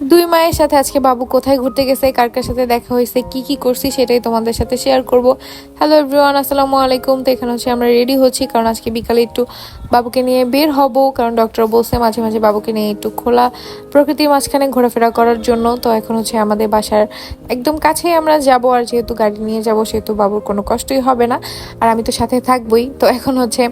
দুই মায়ের সাথে আজকে বাবু কোথায় ঘুরতে গেছে, কার কার সাথে দেখা হয়েছে, কি কি করছি সেটাই তোমাদের সাথে শেয়ার করব। হ্যালো এভরিওয়ান আসসালামু আলাইকুম। তো এখানে হচ্ছে আমরা রেডি হচ্ছি, কারণ আজকে বিকালে একটু বাবুকে নিয়ে বের হব, কারণ ডক্টর বলছে মাঝে মাঝে বাবুকে নিয়ে একটু খোলা প্রকৃতির মাঝখানে ঘোরাফেরা করার জন্য। তো এখন হচ্ছে আমাদের বাসার একদম কাছেই আমরা যাব, আর যেহেতু গাড়ি নিয়ে যাব, সেহেতু বাবুর কোনো কষ্টই হবে না, আর আমি তো সাথে থাকবই। তো এখন হচ্ছে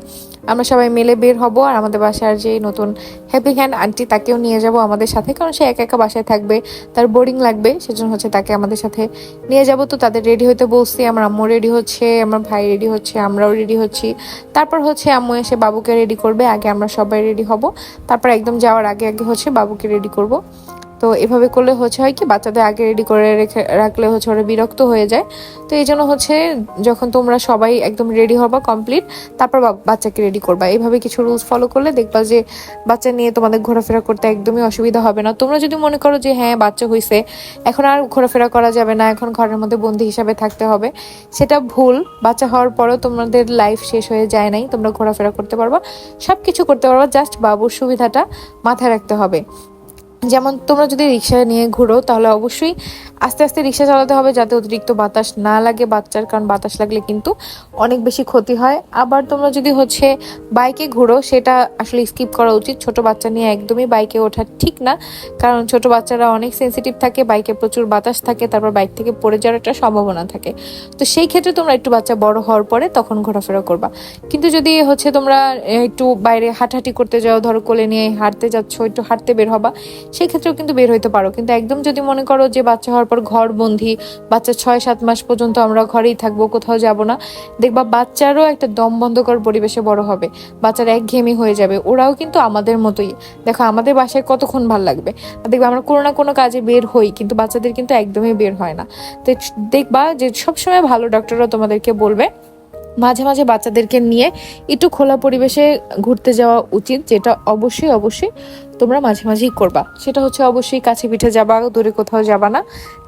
আমরা সবাই মিলে বের হব আর আমাদের বাসার যে নতুন হ্যাপি হ্যান্ড আন্টি তাকেও নিয়ে যাব আমাদের সাথে, কারণ সে একা একা বাসায় থাকবে, তার বোরিং লাগবে, সেজন্য হচ্ছে তাকে আমাদের সাথে নিয়ে যাব। তো তাদের রেডি হতে বলছি, আমার আম্মু রেডি হচ্ছে, আমার ভাই রেডি হচ্ছে, আমরাও রেডি হচ্ছি। তারপর হচ্ছে আম্মু এসে বাবুকে রেডি করবে, আগে আমরা সবাই রেডি হব। তারপর একদম যাওয়ার আগে আগে হচ্ছে বাবুকে রেডি করব। তো এভাবে করলে হচ্ছে হয় কি, বাচ্চাদের আগে রেডি করে রেখে, রাখলে হচ্ছে ওরা বিরক্ত হয়ে যায়। তো এই জন্য হচ্ছে যখন তোমরা সবাই একদম রেডি হবা কমপ্লিট তারপর বাচ্চাকে রেডি করবা। এইভাবে কিছু রুলস ফলো করলে দেখবা যে বাচ্চা নিয়ে তোমাদের ঘোরাফেরা করতে একদমই অসুবিধা হবে না। তোমরা যদি মনে করো যে হ্যাঁ বাচ্চা হয়েছে এখন আর ঘোরাফেরা করা যাবে না, এখন ঘরের মধ্যে বন্দি হিসাবে থাকতে হবে, সেটা ভুল। বাচ্চা হওয়ার পরও তোমাদের লাইফ শেষ হয়ে যায় নাই, তোমরা ঘোরাফেরা করতে পারবা সব কিছু করতে পারবা জাস্ট বাবুর সুবিধাটা মাথায় রাখতে হবে। যেমন তোমরা যদি রিক্সা নিয়ে ঘুরো তাহলে অবশ্যই আস্তে আস্তে রিক্সা চালাতে হবে যাতে অতিরিক্ত বাতাস না লাগে বাচ্চার, কারণ বাতাস লাগলে কিন্তু অনেক বেশি ক্ষতি হয়। আবার তোমরা যদি হচ্ছে বাইকে ঘুরো, সেটা আসলে স্কিপ করা উচিত। ছোট বাচ্চা নিয়ে একদমই বাইকে ওঠা ঠিক না, কারণ ছোট বাচ্চারা অনেক সেন্সিটিভ থাকে, বাইকে প্রচুর বাতাস থাকে, তারপর বাইক থেকে পড়ে যাওয়ার একটা সম্ভাবনা থাকে। তো সেই ক্ষেত্রে তোমরা একটু বাচ্চা বড় হওয়ার পরে তখন ঘোরাফেরা করবা। কিন্তু যদি হচ্ছে তোমরা একটু বাইরে হাঁটাহাঁটি করতে যাও, ধরো কোলে নিয়ে হাঁটতে যাচ্ছ, একটু হাঁটতে বের হবা, সেক্ষেত্রেও কিন্তু বের হইতে পারো। কিন্তু একদম যদি মনে করো যে বাচ্চা হওয়ার পর ঘর বন্দি বাচ্চা ছয়, সাত মাস পর্যন্ত আমরা ঘরেই থাকব, কোথাও যাব না। দেখবা বাচ্চারও একটা দম বন্ধকর পরিবেশে বড় হবে। বাচ্চারা একঘেয়েমি হয়ে যাবে। ওরাও কিন্তু আমাদের মতোই। দেখো, আমাদের বাসায় কতক্ষণ ভালো লাগবে? দেখবা আমরা কোনো না কোনো কাজে বের হই, কিন্তু বাচ্চাদের কিন্তু একদমই বের হয় না। তো দেখবা যে সবসময় ভালো ডক্টররা তোমাদেরকে বলবে, মাঝে মাঝে বাচ্চাদেরকে নিয়ে একটু খোলা পরিবেশে ঘুরতে যাওয়া উচিত, যেটা অবশ্যই অবশ্যই তোমরা মাঝে মাঝেই করবা। সেটা হচ্ছে অবশ্যই কাছে পিঠে যাবা, দূরে কোথাও যাবা না।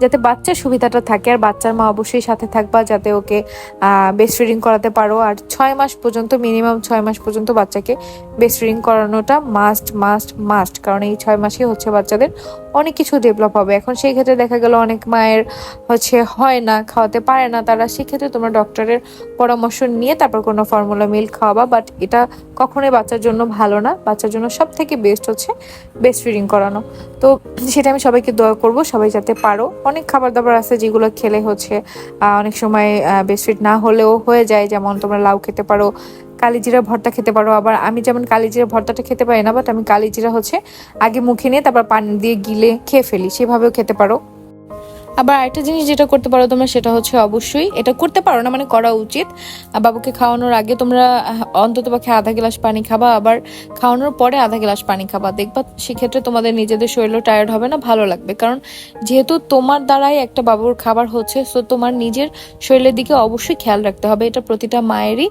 যাতে বাচ্চার সুবিধাটা থাকে আর বাচ্চার মা অবশ্যই সাথে থাকবা, যাতে ওকে বেস্ট ফিডিং করাতে পারো। আর ছয় মাস পর্যন্ত মিনিমাম ছয় মাস পর্যন্ত বাচ্চাকে বেস্ট ফিডিং করানোটা মাস্ট মাস্ট মাস্ট কারণ এই ছয় মাসে হচ্ছে বাচ্চাদের অনেক কিছু ডেভেলপ হবে। এখন সেই ক্ষেত্রে দেখা গেল অনেক মায়ের হচ্ছে হয় না, খাওয়াতে পারে না তারা। সেক্ষেত্রে তোমরা ডক্টরের পরামর্শ নিয়ে তারপর কোনো ফর্মুলা মিল্ক খাওয়াবা। বাট এটা কখনোই বাচ্চার জন্য ভালো না। বাচ্চার জন্য সব থেকে বেস্ট হচ্ছে বেস্ট ফিডিং করানো। তো সেটা আমি সবাইকে দয়া করব, সবাই যাতে পারো। অনেক খাবার দাবার আছে যেগুলো খেলে হচ্ছে অনেক সময় বেস্ট ফিড না হলেও হয়ে যায়। যেমন তোমরা লাউ খেতে পারো, কালিজিরা ভর্তা খেতে পারো। আবার আমি যেমন কালিজিরা ভর্তাটা খেতে পারি না বাট আমি কালিজিরা হচ্ছে আগে মুখে নিয়ে তারপর পানি দিয়ে গিলে খেয়ে ফেলি। সেভাবেও খেতে পারো। আবার আরেকটা জিনিস যেটা করতে পারো তোমরা সেটা হচ্ছে অবশ্যই এটা করতে পারো না মানে করা উচিত। বাবুকে খাওয়ানোর আগে তোমরা অন্তত পক্ষে আধা গ্লাস পানি খাবা, আবার খাওয়ানোর পরে আধা গ্লাস পানি খাবা। দেখবা সেক্ষেত্রে তোমাদের নিজেদের শরীরও টায়ার্ড হবে না, ভালো লাগবে। কারণ যেহেতু তোমার দ্বারাই একটা বাবুর খাবার হচ্ছে সো তোমার নিজের শরীরের দিকে অবশ্যই খেয়াল রাখতে হবে। এটা প্রতিটা মায়েরই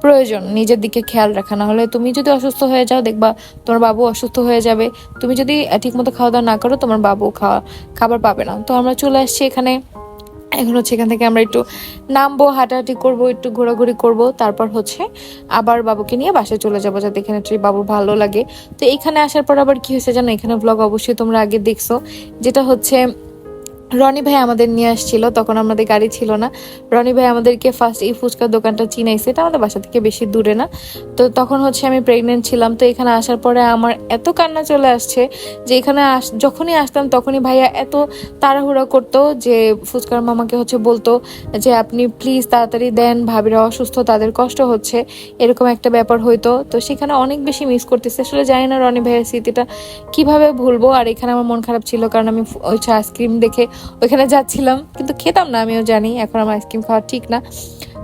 প্রয়োজন, নিজের দিকে খেয়াল রাখা। না হলে তুমি যদি অসুস্থ হয়ে যাও, দেখবা তোমার বাবু অসুস্থ হয়ে যাবে। তুমি যদি ঠিক মতো খাওয়া দাওয়া না করো, তোমার বাবু খাওয়া, খাবার পাবে না। তো আমরা চলে আসছি এখানে। এখন হচ্ছে এখান থেকে আমরা একটু নামবো, হাঁটাহাঁটি করব, একটু ঘোরাঘুরি করব। তারপর হচ্ছে আবার বাবুকে নিয়ে বাসায় চলে যাব, যাতে এখানে একটু বাবুর ভালো লাগে। তো এখানে আসার পর আবার কি হয়েছে জানো? এখানে ব্লগ অবশ্যই তোমরা আগে দেখছ। যেটা হচ্ছে রনি ভাই আমাদের নিয়ে আসছিল, তখন আমাদের গাড়ি ছিল না। রনি ভাই আমাদেরকে ফার্স্ট এই ফুচকার দোকানটা চিনাইছে, এটা আমাদের বাসা থেকে বেশি দূরে না। তো তখন হচ্ছে আমি প্রেগনেন্ট ছিলাম, তো এখানে আসার পরে আমার এত কান্না চলে আসছে যে এখানে আস- যখনই আসতাম তখনই ভাইয়া এত তাড়াহুড়া করতো যে ফুচকার মামাকে হচ্ছে বলতো যে আপনি প্লিজ তাড়াতাড়ি দেন, ভাবিরা অসুস্থ, তাদের কষ্ট হচ্ছে, এরকম একটা ব্যাপার হইতো। তো সেখানে অনেক বেশি মিস করতেছে। আসলে জানি না রনি ভাইয়ের স্মৃতিটা কীভাবে ভুলবো, আর এখানে আমার মন খারাপ ছিল, কারণ আমি ওই আইসক্রিম দেখে ওইখানে যাচ্ছিলাম, কিন্তু খেতাম না, আমিও জানি, এখন আমার আইসক্রিম খাওয়া ঠিক না।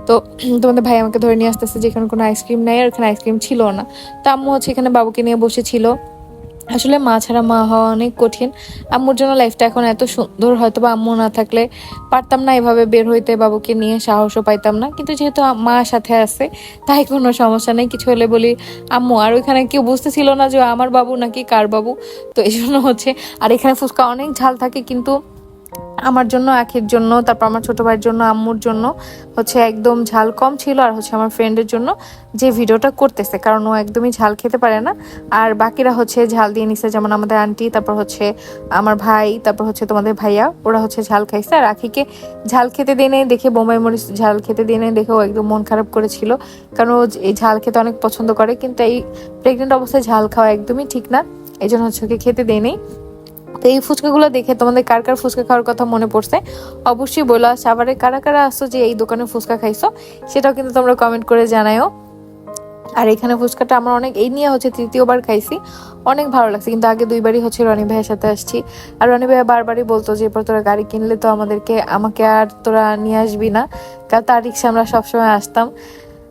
তো তোমাদের ভাই আমাকে ধরে নিয়ে আসতেছে যেখানে কোনো আইসক্রিম নেই আর ওখানে আইসক্রিম ছিল না। তো আম্মু হচ্ছে এখানে বাবুকে নিয়ে বসেছিল। আসলে মা ছাড়া মা হওয়া অনেক কঠিন। আম্মুর জন্য লাইফটা এখন এত সুন্দর হয়তো বা আম্মু না থাকলে পারতাম না এভাবে বের হইতে, বাবুকে নিয়ে সাহসও পাইতাম না। কিন্তু যেহেতু মা সাথে আছে, তাই কোনো সমস্যা নেই। কিছু হলে বলি, আম্মু, আর ওইখানে কেউ বুঝতেছিল না যে আমার বাবু নাকি কার বাবু? তো এই জন্য হচ্ছে, আর এখানে ফুচকা অনেক ঝাল থাকে, কিন্তু আমার জন্য আখির জন্য, তারপর আমার ছোট ভাইয়ের জন্য, আম্মুর জন্য, হচ্ছে একদম ঝাল কম ছিল আর হচ্ছে আমার ফ্রেন্ডের জন্য যে ভিডিওটা করতেছে। কারণ ও একদমই ঝাল খেতে পারে না। আর বাকিরা হচ্ছে ঝাল দিয়ে নিছে, যেমন আমাদের আন্টি তারপর হচ্ছে আমার ভাই, তারপর হচ্ছে তোমাদের ভাইয়া, ওরা হচ্ছে ঝাল খাইছে। আর আখিকে ঝাল খেতে দিয়ে নেই দেখে বোম্বাই মরিচ ঝাল খেতে দিয়ে নেই দেখে ও একদম মন খারাপ করেছিল। কারণ ও এই ঝাল খেতে অনেক পছন্দ করে, কিন্তু এই প্রেগনেন্ট অবস্থায় ঝাল খাওয়া একদমই ঠিক না। এই জন্য হচ্ছে ওকে খেতে দেয় তো এই ফুচকাগুলো দেখে তোমাদের কার কার ফুচকা খাওয়ার কথা মনে পড়ছে, অবশ্যই বলো। সাভারে কারা কারা আসছো যে এই দোকানে ফুচকা খাইছো, সেটাও কিন্তু তোমরা কমেন্ট করে জানাও আর এখানে ফুচকাটা আমার অনেক, এই নিয়ে হচ্ছে তৃতীয়বার খাইছি, অনেক ভালো লাগছে। কিন্তু আগে দুইবারই হচ্ছে রনি ভাইয়ের সাথে আসছি। আর রনি ভাইয়া বারবারই বলতো যে, এরপর তোরা গাড়ি কিনলে তো আমাদেরকে, আমাকে আর তোরা নিয়ে আসবি না। কারণ তার রিক্সা আমরা সবসময় আসতাম।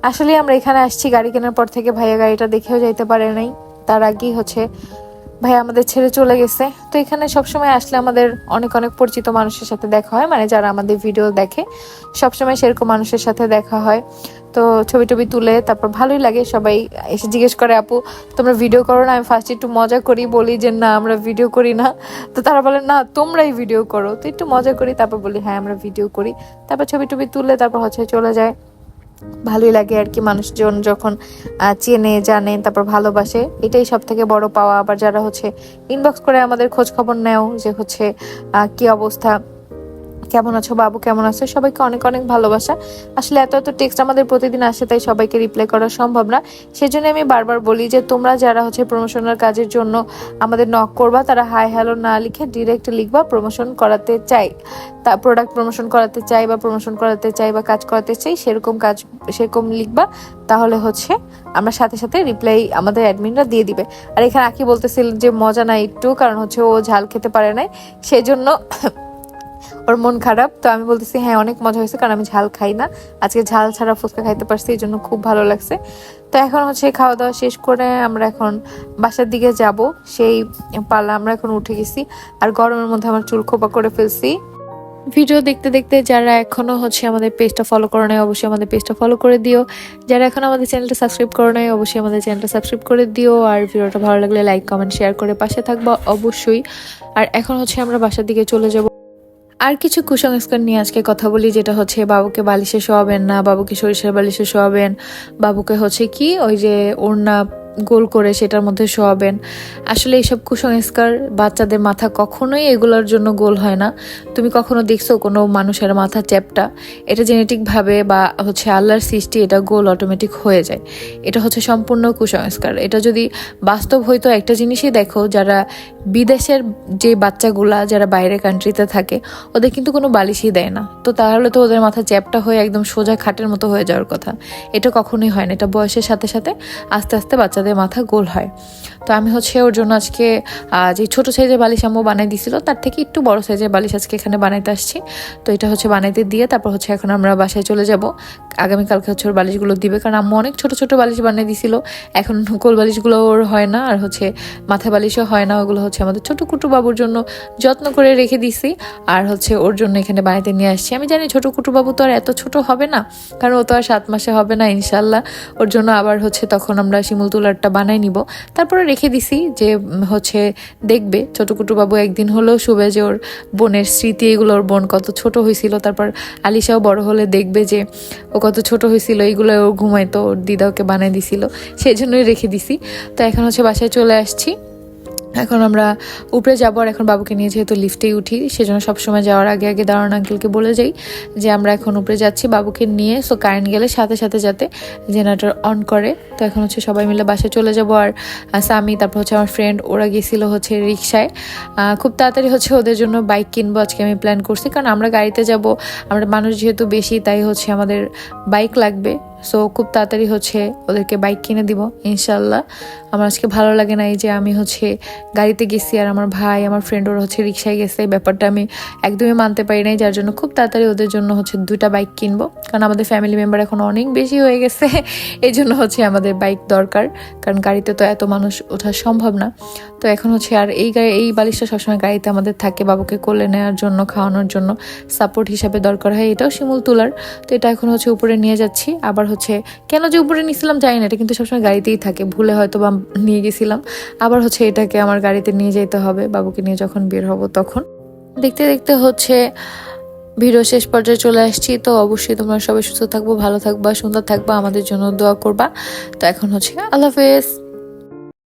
আসলে আমরা এখানে আসছি, গাড়ি কেনার পর থেকে ভাইয়া গাড়িটা দেখেও যাইতে পারে নাই। তার আগেই হচ্ছে ভাই আমাদের ছেড়ে চলে গেছে। তো এখানে সবসময় আসলে আমাদের অনেক অনেক পরিচিত মানুষের সাথে দেখা হয়। মানে যারা আমাদের ভিডিও দেখে, সবসময় সেরকম মানুষের সাথে দেখা হয়। তো ছবি টবি তুলে তারপর ভালোই লাগে। সবাই এসে জিজ্ঞেস করে, আপু, তোমরা ভিডিও করো না? আমি ফার্স্ট একটু মজা করি, বলি যে, না, আমরা ভিডিও করি না। তো তারা বলে, না, তোমরাই ভিডিও করো। তো একটু মজা করি, তারপর বলি হ্যাঁ আমরা ভিডিও করি। তারপর ছবি টবি তুলে তারপর হচ্ছে চলে যায়। ভালোই লাগে আর কি মানুষজন যখন চেনে, জানে, তারপর ভালোবাসে, এটাই সব থেকে বড় পাওয়া। আবার যারা হচ্ছে ইনবক্স করে আমাদের খোঁজ খবর নেও যে হচ্ছে কি অবস্থা কেমন আছো? বাবু কেমন আছে? সবাইকে অনেক অনেক ভালোবাসা। আসলে এত এত টেক্সট আমাদের প্রতিদিন আসে, তাই সবাইকে রিপ্লাই করা সম্ভব না। সেজন্য আমি বারবার বলি যে, তোমরা যারা হচ্ছে প্রমোশনাল কাজের জন্য আমাদের নক করবা, তারা হাই হ্যালো না লিখে ডিরেক্ট লিখবা প্রমোশন করাতে চাই। তা প্রোডাক্ট প্রমোশন করাতে চাই বা প্রমোশন করাতে চাই বা কাজ করাতে চাই, সেরকম কাজ, সেরকম লিখবা। তাহলে হচ্ছে আমরা সাথে সাথে রিপ্লাই আমাদের অ্যাডমিনরা দিয়ে দিবে। আর এখানে আকি বলতেছিল যে, মজা নাই একটু, কারণ হচ্ছে ও ঝাল খেতে পারে নাই। সেজন্য ওর মন খারাপ, তো আমি বলতেছি হ্যাঁ অনেক মজা হয়েছে কারণ আমি ঝাল খাই না। আজকে ঝাল ছাড়া ফুচকা খাইতে পারছি, এই জন্য খুব ভালো লাগছে। তো এখন হচ্ছে খাওয়া দাওয়া শেষ করে আমরা এখন বাসার দিকে যাব। সেই পালা আমরা এখন উঠে গেছি আর গরমের মধ্যে আমার চুল খোপা করে ফেলছি। ভিডিও দেখতে দেখতে যারা এখনও হচ্ছে আমাদের পেজটা ফলো করে নেয় অবশ্যই আমাদের পেজটা ফলো করে দিও। যারা এখন আমাদের চ্যানেলটা সাবস্ক্রাইব করে নেয় অবশ্যই আমাদের চ্যানেলটা সাবস্ক্রাইব করে দিও। আর ভিডিওটা ভালো লাগলে লাইক কমেন্ট শেয়ার করে পাশে থাকবা অবশ্যই। আর এখন হচ্ছে আমরা বাসার দিকে চলে যাব। আর কিছু কুসংস্কার নিয়ে আজকে কথা বলি, যেটা হচ্ছে বাবুকে বালিশে শোয়াবেন না, বাবুকে সরিষার বালিশে শোয়াবেন, বাবুকে হচ্ছে কি ওই যে ওড়না গোল করে সেটার মধ্যে শোয়াবেন। আসলে এইসব কুসংস্কার বাচ্চাদের মাথা কখনোই এগুলোর জন্য গোল হয় না। তুমি কখনো দেখছ কোনো মানুষের মাথা চ্যাপটা? এটা জেনেটিকভাবে বা হচ্ছে আল্লাহর সৃষ্টি, এটা গোল অটোমেটিক হয়ে যায়। এটা হচ্ছে সম্পূর্ণ কুসংস্কার। এটা যদি বাস্তব হইতো একটা জিনিসই দেখো, যারা বিদেশের যে বাচ্চাগুলা, যারা বাইরে কান্ট্রিতে থাকে, ওদের কিন্তু কোনো বালিশই দেয় না। তো তাহলে তো ওদের মাথা চ্যাপটা হয়ে একদম সোজা খাটের মতো হয়ে যাওয়ার কথা। এটা কখনোই হয় না। এটা বয়সের সাথে সাথে আস্তে আস্তে বাচ্চাদের মাথা গোল হয়। তো আমি হচ্ছে ওর জন্য আজকে যে ছোট সাইজের বালিশ আম্মু বানাই দিয়েছিল তার থেকে একটু বড় সাইজের বালিশ আজকে এখানে বানাইতে আসছি। তো এটা হচ্ছে বানাইতে দিয়ে তারপর হচ্ছে এখন আমরা বাসায় চলে যাব। আগামীকালকে হচ্ছে ওর বালিশগুলো দিবে। কারণ আম্মু অনেক ছোট ছোট বালিশ বানিয়ে দিছিল। এখন কোল বালিশগুলো ওর হয় না, আর হচ্ছে মাথা বালিশও হয় না। ওগুলো হচ্ছে আমাদের ছোট কুটু বাবুর জন্য যত্ন করে রেখে দিছি। আর হচ্ছে ওর জন্য এখানে বানাইতে নিয়ে আসছি। আমি জানি ছোট কুটু বাবু তো আর এত ছোট হবে না, কারণ ও তো আর সাত মাসে হবে না ইনশাল্লাহ ওর জন্য আবার হচ্ছে তখন আমরা শিমুল তুলারটা বানাই নিব। তারপরে রেখে দিছি যে হচ্ছে দেখবে, ছোট কুটু বাবু একদিন হলেও শুবে যে ওর বোনের স্মৃতি, এগুলো ওর বোন কত ছোট হয়েছিল। তারপর আলিশাও বড় হলে দেখবে যে ও কত ছোট হয়েছিল, এইগুলো ও ঘুমাইতো, ওর দিদা ওকে বানাই দিছিল, সেই জন্যই রেখে দিছি। তো এখন হচ্ছে বাসায় চলে আসছি। এখন আমরা উপরে যাব আর এখন বাবুকে নিয়ে যেহেতু লিফটেই উঠি, সেজন্য সবসময় যাওয়ার আগে আগে দাঁড়ান আঙ্কেলকে বলে যাই যে আমরা এখন উপরে যাচ্ছি বাবুকে নিয়ে। সো কারেন্ট গেলে সাথে সাথে যাতে জেনারেটর অন করে। তো এখন হচ্ছে সবাই মিলে বাসে চলে যাব আর সামি তারপর হচ্ছে আমার ফ্রেন্ড ওরা গেছিল হচ্ছে রিক্সায় খুব তাড়াতাড়ি হচ্ছে ওদের জন্য বাইক কিনবো আজকে আমি প্ল্যান করছি। কারণ আমরা গাড়িতে যাব, আমরা মানুষ যেহেতু বেশি, তাই হচ্ছে আমাদের বাইক লাগবে। সো খুব তাড়াতাড়ি হচ্ছে ওদেরকে বাইক কিনে দিব ইনশাল্লাহ আমার আজকে ভালো লাগে না এই যে আমি হচ্ছে গাড়িতে গেছি আর আমার ভাই, আমার ফ্রেন্ড ওরা হচ্ছে রিক্সায় গেছে। এই ব্যাপারটা আমি একদমই মানতে পারি নাই, যার জন্য খুব তাড়াতাড়ি ওদের জন্য হচ্ছে দুটা বাইক কিনবো। কারণ আমাদের ফ্যামিলি মেম্বার এখন অনেক বেশি হয়ে গেছে, এই জন্য হচ্ছে আমাদের বাইক দরকার। কারণ গাড়িতে তো এত মানুষ ওঠা সম্ভব না। তো এখন হচ্ছে আর এই গাড়ি, এই বালিশটা সবসময় গাড়িতে আমাদের থাকে বাবুকে কোলে নেওয়ার জন্য, খাওয়ানোর জন্য সাপোর্ট হিসাবে দরকার হয়। এটাও শিমুল তোলার। তো এটা এখন হচ্ছে উপরে নিয়ে যাচ্ছি। আবার হচ্ছে, কেন যে উপরে নিয়েছিলাম জানি না, এটা কিন্তু সবসময় গাড়িতেই থাকে, ভুলে হয়তো বা নিয়ে গেছিলাম। আবার হচ্ছে এটাকে আমার গাড়িতে নিয়ে যেতে হবে, বাবুকে নিয়ে যখন বের হব তখন। দেখতে দেখতে হচ্ছে, ভিডিও শেষ পর্যায়ে চলে আসছি, তো অবশ্যই তোমরা সবাই সুস্থ থাকব, ভালো থাকবা, সুন্দর থাকবা, আমাদের জন্য দোয়া করবা। তো এখন হচ্ছে, আল্লাহ হাফেজ।